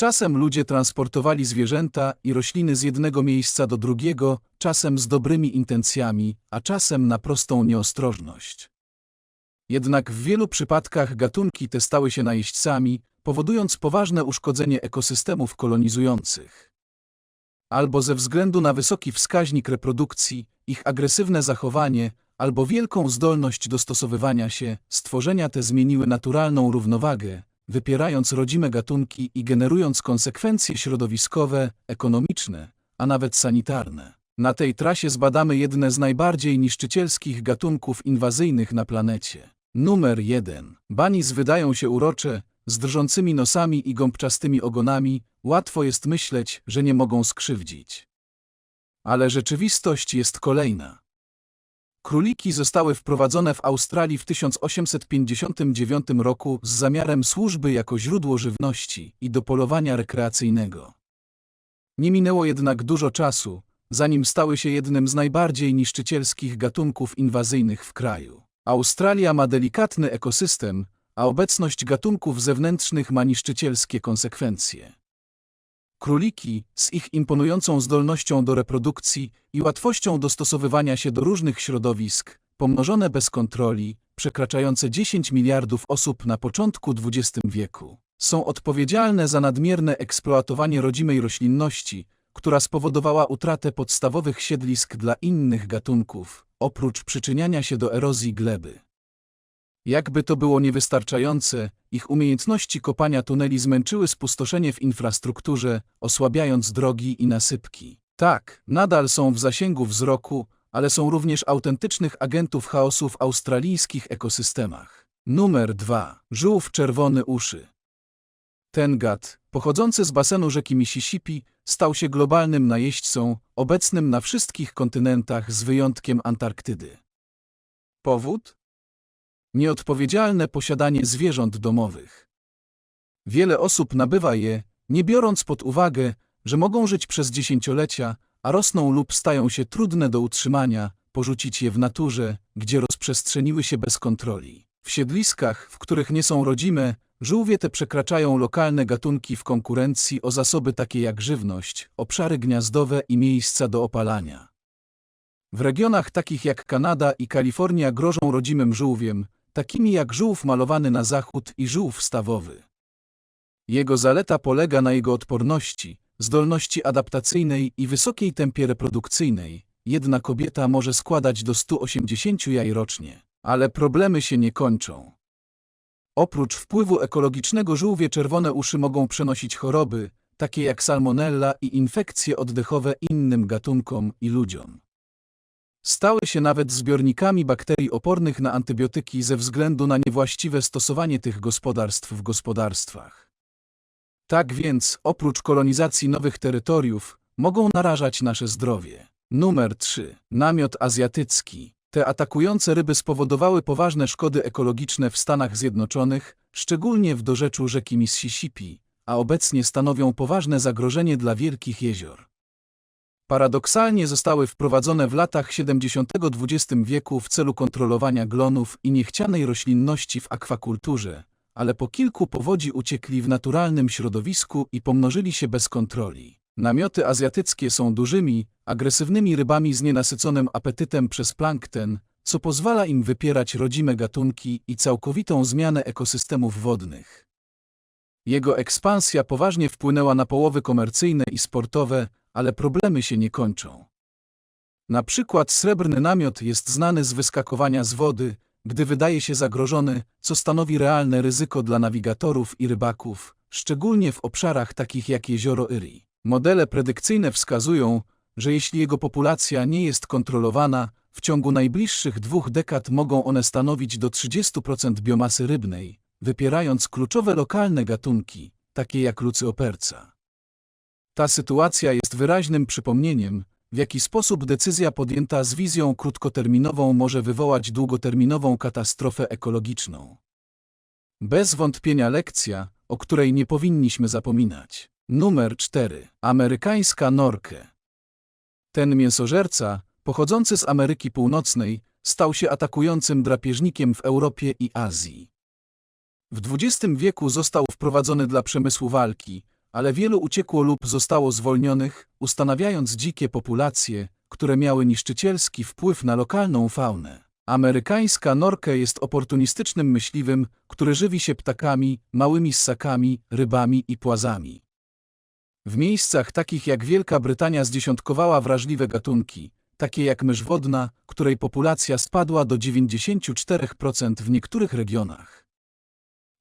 czasem ludzie transportowali zwierzęta i rośliny z jednego miejsca do drugiego, czasem z dobrymi intencjami, a czasem na prostą nieostrożność. Jednak w wielu przypadkach gatunki te stały się najeźdźcami, powodując poważne uszkodzenie ekosystemów kolonizujących. Albo ze względu na wysoki wskaźnik reprodukcji, ich agresywne zachowanie, albo wielką zdolność dostosowywania się, stworzenia te zmieniły naturalną równowagę, wypierając rodzime gatunki i generując konsekwencje środowiskowe, ekonomiczne, a nawet sanitarne. Na tej trasie zbadamy jedne z najbardziej niszczycielskich gatunków inwazyjnych na planecie. Numer 1. Banis wydają się urocze, z drżącymi nosami i gąbczastymi ogonami, łatwo jest myśleć, że nie mogą skrzywdzić. Ale rzeczywistość jest kolejna. Króliki zostały wprowadzone w Australii w 1859 roku z zamiarem służby jako źródło żywności i do polowania rekreacyjnego. Nie minęło jednak dużo czasu, zanim stały się jednym z najbardziej niszczycielskich gatunków inwazyjnych w kraju. Australia ma delikatny ekosystem, a obecność gatunków zewnętrznych ma niszczycielskie konsekwencje. Króliki, z ich imponującą zdolnością do reprodukcji i łatwością dostosowywania się do różnych środowisk, pomnożone bez kontroli, przekraczające 10 miliardów osób na początku XX wieku, są odpowiedzialne za nadmierne eksploatowanie rodzimej roślinności, która spowodowała utratę podstawowych siedlisk dla innych gatunków, oprócz przyczyniania się do erozji gleby. Jakby to było niewystarczające, ich umiejętności kopania tuneli zmęczyły spustoszenie w infrastrukturze, osłabiając drogi i nasypki. Tak, nadal są w zasięgu wzroku, ale są również autentycznych agentów chaosu w australijskich ekosystemach. Numer 2. Żółw czerwony uszy. Ten gad, pochodzący z basenu rzeki Mississippi, stał się globalnym najeźdźcą, obecnym na wszystkich kontynentach z wyjątkiem Antarktydy. Powód? Nieodpowiedzialne posiadanie zwierząt domowych. Wiele osób nabywa je, nie biorąc pod uwagę, że mogą żyć przez dziesięciolecia, a rosną lub stają się trudne do utrzymania, porzucić je w naturze, gdzie rozprzestrzeniły się bez kontroli. W siedliskach, w których nie są rodzime, żółwie te przekraczają lokalne gatunki w konkurencji o zasoby takie jak żywność, obszary gniazdowe i miejsca do opalania. W regionach takich jak Kanada i Kalifornia grożą rodzimym żółwiem, takimi jak żółw malowany na zachód i żółw stawowy. Jego zaleta polega na jego odporności, zdolności adaptacyjnej i wysokiej tempie reprodukcyjnej. Jedna kobieta może składać do 180 jaj rocznie. Ale problemy się nie kończą. Oprócz wpływu ekologicznego żółwie czerwone uszy mogą przenosić choroby, takie jak salmonella i infekcje oddechowe innym gatunkom i ludziom. Stały się nawet zbiornikami bakterii opornych na antybiotyki ze względu na niewłaściwe stosowanie tych gospodarstw w gospodarstwach. Tak więc, oprócz kolonizacji nowych terytoriów, mogą narażać nasze zdrowie. Numer 3. Namiot azjatycki. Te atakujące ryby spowodowały poważne szkody ekologiczne w Stanach Zjednoczonych, szczególnie w dorzeczu rzeki Mississippi, a obecnie stanowią poważne zagrożenie dla wielkich jezior. Paradoksalnie zostały wprowadzone w latach 70. XX wieku w celu kontrolowania glonów i niechcianej roślinności w akwakulturze, ale po kilku powodzi uciekli w naturalnym środowisku i pomnożyli się bez kontroli. Namioty azjatyckie są dużymi, agresywnymi rybami z nienasyconym apetytem przez plankton, co pozwala im wypierać rodzime gatunki i całkowitą zmianę ekosystemów wodnych. Jego ekspansja poważnie wpłynęła na połowy komercyjne i sportowe, ale problemy się nie kończą. Na przykład srebrny namiot jest znany z wyskakowania z wody, gdy wydaje się zagrożony, co stanowi realne ryzyko dla nawigatorów i rybaków, szczególnie w obszarach takich jak jezioro Erie. Modele predykcyjne wskazują, że jeśli jego populacja nie jest kontrolowana, w ciągu najbliższych dwóch dekad mogą one stanowić do 30% biomasy rybnej, wypierając kluczowe lokalne gatunki, takie jak lucyoperca. Ta sytuacja jest wyraźnym przypomnieniem, w jaki sposób decyzja podjęta z wizją krótkoterminową może wywołać długoterminową katastrofę ekologiczną. Bez wątpienia lekcja, o której nie powinniśmy zapominać. Numer 4. Amerykańska norkę. Ten mięsożerca, pochodzący z Ameryki Północnej, stał się atakującym drapieżnikiem w Europie i Azji. W XX wieku został wprowadzony dla przemysłu walki, ale wielu uciekło lub zostało zwolnionych, ustanawiając dzikie populacje, które miały niszczycielski wpływ na lokalną faunę. Amerykańska norkę jest oportunistycznym myśliwym, który żywi się ptakami, małymi ssakami, rybami i płazami. W miejscach takich jak Wielka Brytania zdziesiątkowała wrażliwe gatunki, takie jak mysz wodna, której populacja spadła do 94% w niektórych regionach.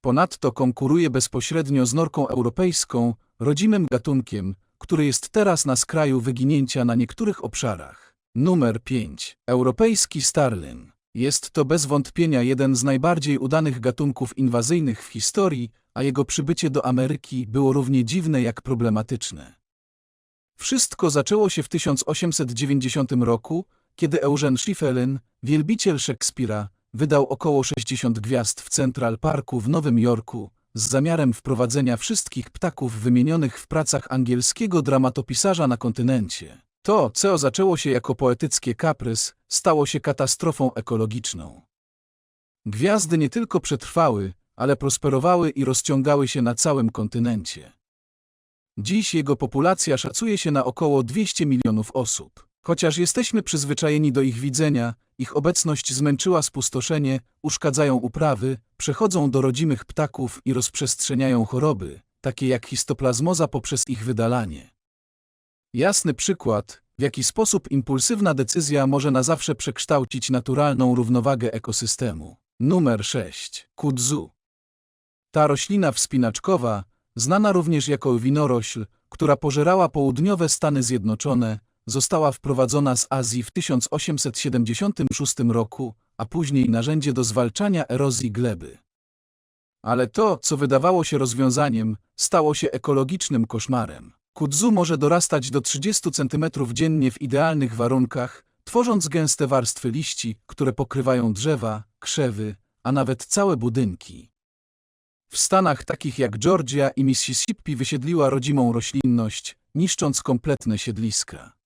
Ponadto konkuruje bezpośrednio z norką europejską, rodzimym gatunkiem, który jest teraz na skraju wyginięcia na niektórych obszarach. Numer 5. Europejski starlin. Jest to bez wątpienia jeden z najbardziej udanych gatunków inwazyjnych w historii, a jego przybycie do Ameryki było równie dziwne jak problematyczne. Wszystko zaczęło się w 1890 roku, kiedy Eugen Schiffelin, wielbiciel Szekspira, wydał około 60 gwiazd w Central Parku w Nowym Jorku z zamiarem wprowadzenia wszystkich ptaków wymienionych w pracach angielskiego dramatopisarza na kontynencie. To, co zaczęło się jako poetyckie kaprys, stało się katastrofą ekologiczną. Gwiazdy nie tylko przetrwały, ale prosperowały i rozciągały się na całym kontynencie. Dziś jego populacja szacuje się na około 200 milionów osób. Chociaż jesteśmy przyzwyczajeni do ich widzenia, ich obecność zmęczyła spustoszenie, uszkadzają uprawy, przechodzą do rodzimych ptaków i rozprzestrzeniają choroby, takie jak histoplazmoza poprzez ich wydalanie. Jasny przykład, w jaki sposób impulsywna decyzja może na zawsze przekształcić naturalną równowagę ekosystemu. Numer 6. Kudzu. Ta roślina wspinaczkowa, znana również jako winorośl, która pożerała południowe Stany Zjednoczone, została wprowadzona z Azji w 1876 roku, a później narzędzie do zwalczania erozji gleby. Ale to, co wydawało się rozwiązaniem, stało się ekologicznym koszmarem. Kudzu może dorastać do 30 cm dziennie w idealnych warunkach, tworząc gęste warstwy liści, które pokrywają drzewa, krzewy, a nawet całe budynki. W stanach takich jak Georgia i Mississippi wysiedliła rodzimą roślinność, niszcząc kompletne siedliska.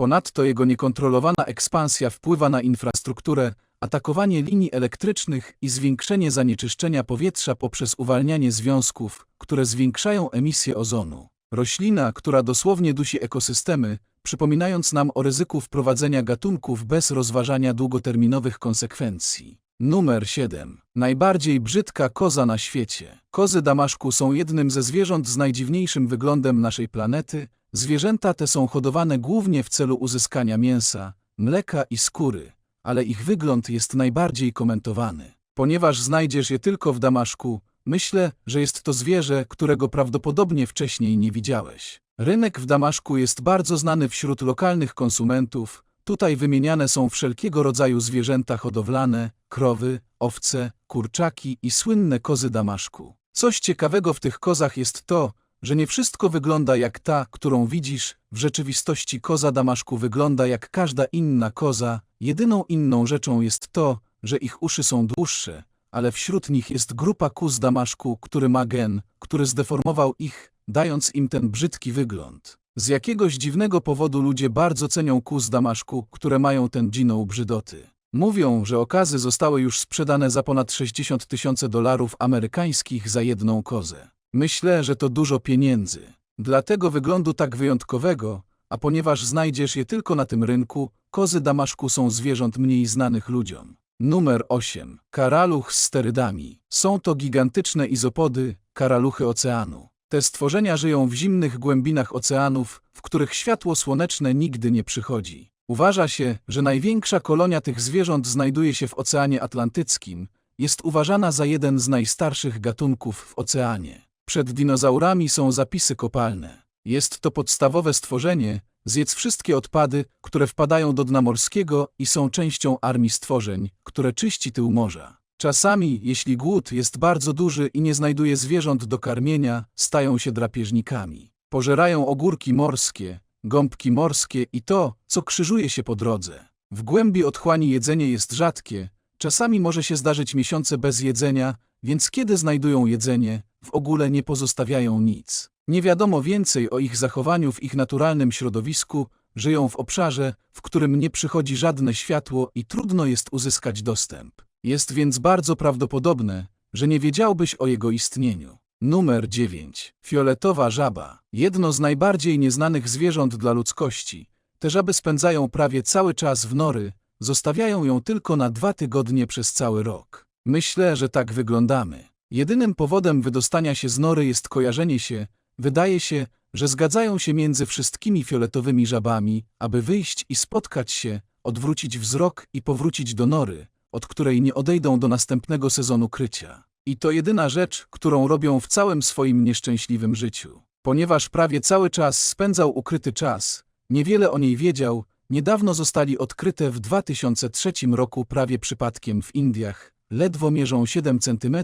Ponadto jego niekontrolowana ekspansja wpływa na infrastrukturę, atakowanie linii elektrycznych i zwiększenie zanieczyszczenia powietrza poprzez uwalnianie związków, które zwiększają emisję ozonu. Roślina, która dosłownie dusi ekosystemy, przypominając nam o ryzyku wprowadzenia gatunków bez rozważania długoterminowych konsekwencji. Numer 7. Najbardziej brzydka koza na świecie. Kozy damaszku są jednym ze zwierząt z najdziwniejszym wyglądem naszej planety. Zwierzęta te są hodowane głównie w celu uzyskania mięsa, mleka i skóry, ale ich wygląd jest najbardziej komentowany. Ponieważ znajdziesz je tylko w Damaszku, myślę, że jest to zwierzę, którego prawdopodobnie wcześniej nie widziałeś. Rynek w Damaszku jest bardzo znany wśród lokalnych konsumentów, Tutaj wymieniane są wszelkiego rodzaju zwierzęta hodowlane, krowy, owce, kurczaki i słynne kozy damaszku. Coś ciekawego w tych kozach jest to, że nie wszystko wygląda jak ta, którą widzisz, w rzeczywistości koza damaszku wygląda jak każda inna koza, jedyną inną rzeczą jest to, że ich uszy są dłuższe, ale wśród nich jest grupa kóz damaszku, który ma gen, który zdeformował ich, dając im ten brzydki wygląd. Z jakiegoś dziwnego powodu ludzie bardzo cenią kóz Damaszku, które mają ten dziną brzydoty. Mówią, że okazy zostały już sprzedane za ponad 60 tysięcy dolarów amerykańskich za jedną kozę. Myślę, że to dużo pieniędzy. Dla tego wyglądu tak wyjątkowego, a ponieważ znajdziesz je tylko na tym rynku, kozy Damaszku są zwierząt mniej znanych ludziom. Numer 8. Karaluch z sterydami. Są to gigantyczne izopody, karaluchy oceanu. Te stworzenia żyją w zimnych głębinach oceanów, w których światło słoneczne nigdy nie przychodzi. Uważa się, że największa kolonia tych zwierząt znajduje się w Oceanie Atlantyckim, jest uważana za jeden z najstarszych gatunków w oceanie. Przed dinozaurami są zapisy kopalne. Jest to podstawowe stworzenie, zjedz wszystkie odpady, które wpadają do dna morskiego i są częścią armii stworzeń, które czyści tył morza. Czasami, jeśli głód jest bardzo duży i nie znajduje zwierząt do karmienia, stają się drapieżnikami. Pożerają ogórki morskie, gąbki morskie i to, co krzyżuje się po drodze. W głębi otchłani jedzenie jest rzadkie, czasami może się zdarzyć miesiące bez jedzenia, więc kiedy znajdują jedzenie, w ogóle nie pozostawiają nic. Nie wiadomo więcej o ich zachowaniu w ich naturalnym środowisku, żyją w obszarze, w którym nie przychodzi żadne światło i trudno jest uzyskać dostęp. Jest więc bardzo prawdopodobne, że nie wiedziałbyś o jego istnieniu. Numer 9. Fioletowa żaba. Jedno z najbardziej nieznanych zwierząt dla ludzkości. Te żaby spędzają prawie cały czas w nory, zostawiają ją tylko na dwa tygodnie przez cały rok. Myślę, że tak wyglądamy. Jedynym powodem wydostania się z nory jest kojarzenie się, wydaje się, że zgadzają się między wszystkimi fioletowymi żabami, aby wyjść i spotkać się, odwrócić wzrok i powrócić do nory, od której nie odejdą do następnego sezonu krycia. I to jedyna rzecz, którą robią w całym swoim nieszczęśliwym życiu. Ponieważ prawie cały czas spędzał ukryty czas, niewiele o niej wiedział, niedawno zostali odkryte w 2003 roku prawie przypadkiem w Indiach, ledwo mierzą 7 cm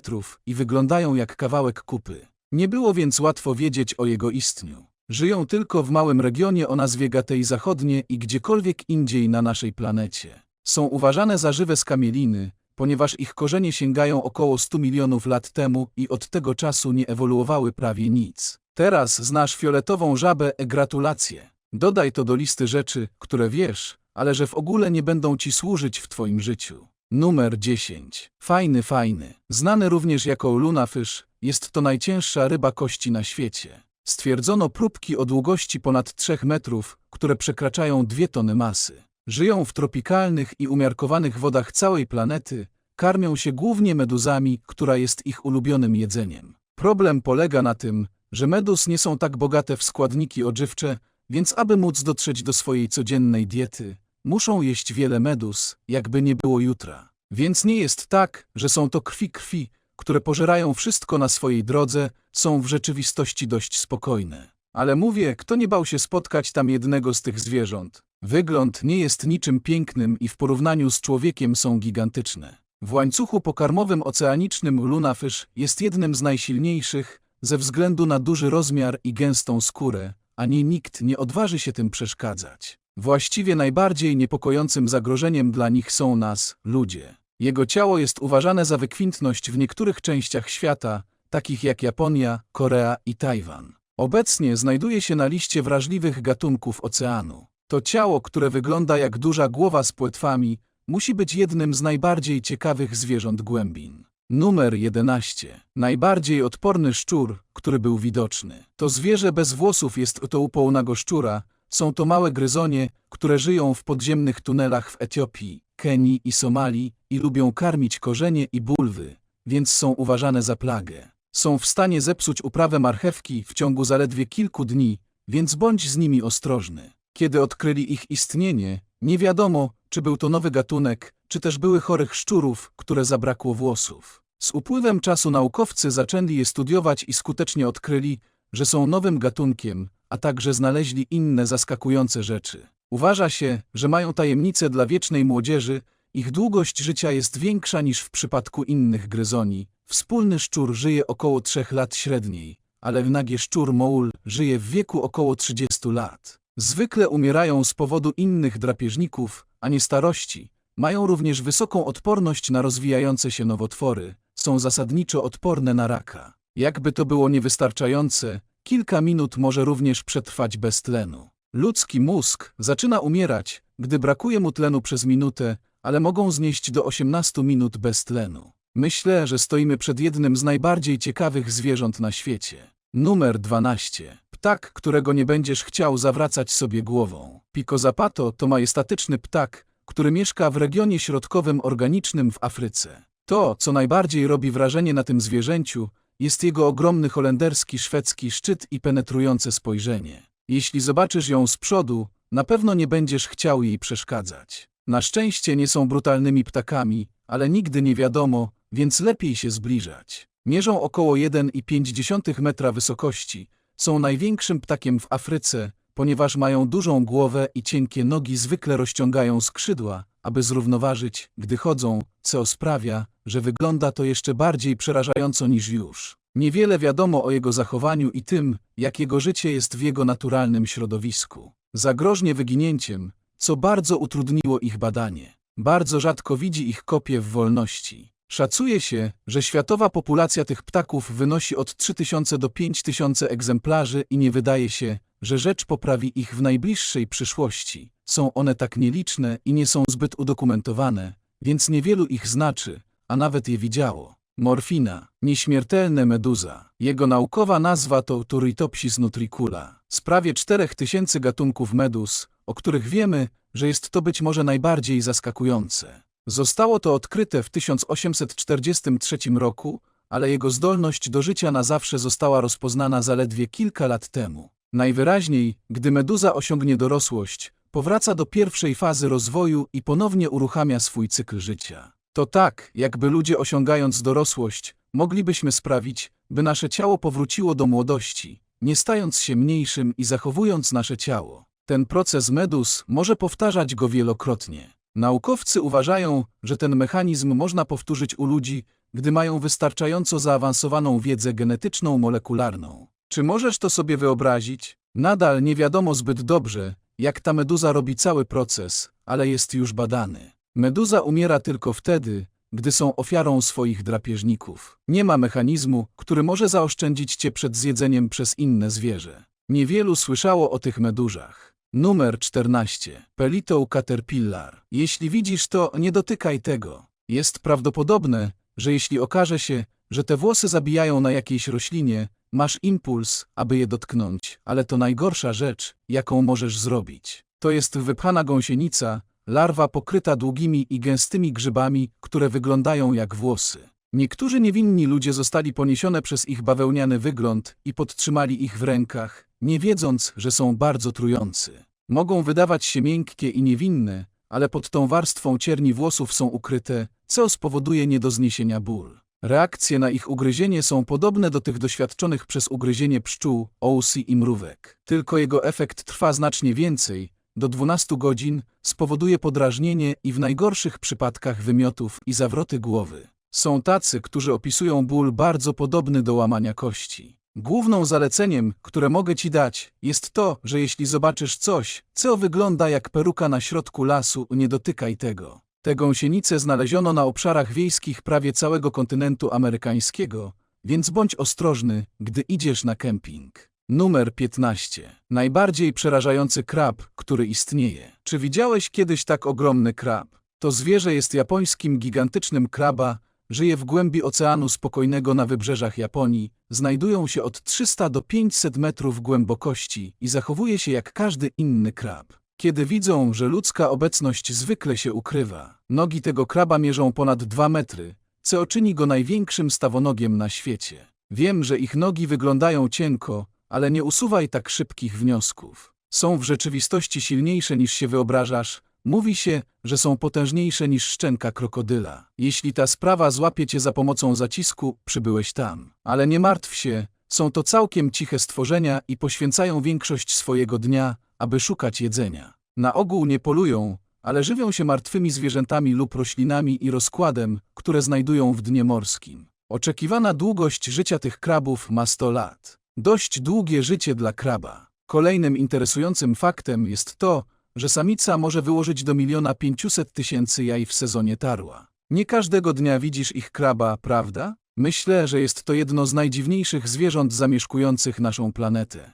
i wyglądają jak kawałek kupy. Nie było więc łatwo wiedzieć o jego istniu. Żyją tylko w małym regionie o nazwie Gatei Zachodnie i gdziekolwiek indziej na naszej planecie. Są uważane za żywe skamieliny, ponieważ ich korzenie sięgają około 100 milionów lat temu i od tego czasu nie ewoluowały prawie nic. Teraz znasz fioletową żabę e gratulacje. Dodaj to do listy rzeczy, które wiesz, ale że w ogóle nie będą ci służyć w twoim życiu. Numer 10. Fajny, fajny. Znany również jako lunafish, jest to najcięższa ryba kości na świecie. Stwierdzono próbki o długości ponad 3 metrów, które przekraczają 2 tony masy. Żyją w tropikalnych i umiarkowanych wodach całej planety, karmią się głównie meduzami, która jest ich ulubionym jedzeniem. Problem polega na tym, że meduz nie są tak bogate w składniki odżywcze, więc aby móc dotrzeć do swojej codziennej diety, muszą jeść wiele meduz, jakby nie było jutra. Więc nie jest tak, że są to krwi krwi, które pożerają wszystko na swojej drodze, są w rzeczywistości dość spokojne. Ale mówię, kto nie bał się spotkać tam jednego z tych zwierząt. Wygląd nie jest niczym pięknym i w porównaniu z człowiekiem są gigantyczne. W łańcuchu pokarmowym oceanicznym lunafish jest jednym z najsilniejszych ze względu na duży rozmiar i gęstą skórę, ani nikt nie odważy się tym przeszkadzać. Właściwie najbardziej niepokojącym zagrożeniem dla nich są nas, ludzie. Jego ciało jest uważane za wykwintność w niektórych częściach świata, takich jak Japonia, Korea i Tajwan. Obecnie znajduje się na liście wrażliwych gatunków oceanu. To ciało, które wygląda jak duża głowa z płetwami, musi być jednym z najbardziej ciekawych zwierząt głębin. Numer 11. Najbardziej odporny szczur, który był widoczny. To zwierzę bez włosów jest to upołnego szczura. Są to małe gryzonie, które żyją w podziemnych tunelach w Etiopii, Kenii i Somalii i lubią karmić korzenie i bulwy, więc są uważane za plagę. Są w stanie zepsuć uprawę marchewki w ciągu zaledwie kilku dni, więc bądź z nimi ostrożny. Kiedy odkryli ich istnienie, nie wiadomo, czy był to nowy gatunek, czy też były chorych szczurów, które zabrakło włosów. Z upływem czasu naukowcy zaczęli je studiować i skutecznie odkryli, że są nowym gatunkiem, a także znaleźli inne zaskakujące rzeczy. Uważa się, że mają tajemnicę dla wiecznej młodzieży, ich długość życia jest większa niż w przypadku innych gryzoni. Wspólny szczur żyje około 3 lat średniej, ale nagie szczur moul żyje w wieku około 30 lat. Zwykle umierają z powodu innych drapieżników, a nie starości. Mają również wysoką odporność na rozwijające się nowotwory. Są zasadniczo odporne na raka. Jakby to było niewystarczające, kilka minut może również przetrwać bez tlenu. Ludzki mózg zaczyna umierać, gdy brakuje mu tlenu przez minutę, ale mogą znieść do 18 minut bez tlenu. Myślę, że stoimy przed jednym z najbardziej ciekawych zwierząt na świecie. Numer 12. Ptak, którego nie będziesz chciał zawracać sobie głową. Pico zapato to majestatyczny ptak, który mieszka w regionie środkowym organicznym w Afryce. To, co najbardziej robi wrażenie na tym zwierzęciu, jest jego ogromny holenderski szwedzki szczyt i penetrujące spojrzenie. Jeśli zobaczysz ją z przodu, na pewno nie będziesz chciał jej przeszkadzać. Na szczęście nie są brutalnymi ptakami, ale nigdy nie wiadomo, więc lepiej się zbliżać. Mierzą około 1,5 metra wysokości, są największym ptakiem w Afryce, ponieważ mają dużą głowę i cienkie nogi zwykle rozciągają skrzydła, aby zrównoważyć, gdy chodzą, co sprawia, że wygląda to jeszcze bardziej przerażająco niż już. Niewiele wiadomo o jego zachowaniu i tym, jak jego życie jest w jego naturalnym środowisku. Zagrożnie wyginięciem, co bardzo utrudniło ich badanie. Bardzo rzadko widzi ich kopie w wolności. Szacuje się, że światowa populacja tych ptaków wynosi od 3000 do 5000 egzemplarzy i nie wydaje się, że rzecz poprawi ich w najbliższej przyszłości. Są one tak nieliczne i nie są zbyt udokumentowane, więc niewielu ich znaczy, a nawet je widziało. Morfina, nieśmiertelne meduza. Jego naukowa nazwa to Turritopsis nutricula. Z prawie 4000 gatunków meduz, o których wiemy, że jest to być może najbardziej zaskakujące. Zostało to odkryte w 1843 roku, ale jego zdolność do życia na zawsze została rozpoznana zaledwie kilka lat temu. Najwyraźniej, gdy meduza osiągnie dorosłość, powraca do pierwszej fazy rozwoju i ponownie uruchamia swój cykl życia. To tak, jakby ludzie osiągając dorosłość, moglibyśmy sprawić, by nasze ciało powróciło do młodości, nie stając się mniejszym i zachowując nasze ciało. Ten proces meduz może powtarzać go wielokrotnie. Naukowcy uważają, że ten mechanizm można powtórzyć u ludzi, gdy mają wystarczająco zaawansowaną wiedzę genetyczną molekularną. Czy możesz to sobie wyobrazić? Nadal nie wiadomo zbyt dobrze, jak ta meduza robi cały proces, ale jest już badany. Meduza umiera tylko wtedy, gdy są ofiarą swoich drapieżników. Nie ma mechanizmu, który może zaoszczędzić cię przed zjedzeniem przez inne zwierzę. Niewielu słyszało o tych meduzach. Numer 14. Pelito caterpillar. Jeśli widzisz to, nie dotykaj tego. Jest prawdopodobne, że jeśli okaże się, że te włosy zabijają na jakiejś roślinie, masz impuls, aby je dotknąć, ale to najgorsza rzecz, jaką możesz zrobić. To jest wypchana gąsienica, larwa pokryta długimi i gęstymi grzybami, które wyglądają jak włosy. Niektórzy niewinni ludzie zostali poniesione przez ich bawełniany wygląd i podtrzymali ich w rękach, nie wiedząc, że są bardzo trujący. Mogą wydawać się miękkie i niewinne, ale pod tą warstwą cierni włosów są ukryte, co spowoduje nie do zniesienia ból. Reakcje na ich ugryzienie są podobne do tych doświadczonych przez ugryzienie pszczół, ousi i mrówek. Tylko jego efekt trwa znacznie więcej, do 12 godzin, spowoduje podrażnienie i w najgorszych przypadkach wymiotów i zawroty głowy. Są tacy, którzy opisują ból bardzo podobny do łamania kości. Główną zaleceniem, które mogę ci dać, jest to, że jeśli zobaczysz coś, co wygląda jak peruka na środku lasu, nie dotykaj tego. Te gąsienice znaleziono na obszarach wiejskich prawie całego kontynentu amerykańskiego, więc bądź ostrożny, gdy idziesz na kemping. Numer 15. Najbardziej przerażający krab, który istnieje. Czy widziałeś kiedyś tak ogromny krab? To zwierzę jest japońskim gigantycznym kraba, żyje w głębi Oceanu Spokojnego na wybrzeżach Japonii, znajdują się od 300 do 500 metrów głębokości i zachowuje się jak każdy inny krab. Kiedy widzą, że ludzka obecność zwykle się ukrywa, nogi tego kraba mierzą ponad 2 metry, co czyni go największym stawonogiem na świecie. Wiem, że ich nogi wyglądają cienko, ale nie usuwaj tak szybkich wniosków. Są w rzeczywistości silniejsze niż się wyobrażasz. Mówi się, że są potężniejsze niż szczęka krokodyla. Jeśli ta sprawa złapie cię za pomocą zacisku, przybyłeś tam. Ale nie martw się, są to całkiem ciche stworzenia i poświęcają większość swojego dnia, aby szukać jedzenia. Na ogół nie polują, ale żywią się martwymi zwierzętami lub roślinami i rozkładem, które znajdują w dnie morskim. Oczekiwana długość życia tych krabów ma 100 lat. Dość długie życie dla kraba. Kolejnym interesującym faktem jest to, że samica może wyłożyć do miliona pięciuset tysięcy jaj w sezonie tarła. Nie każdego dnia widzisz ich kraba, prawda? Myślę, że jest to jedno z najdziwniejszych zwierząt zamieszkujących naszą planetę.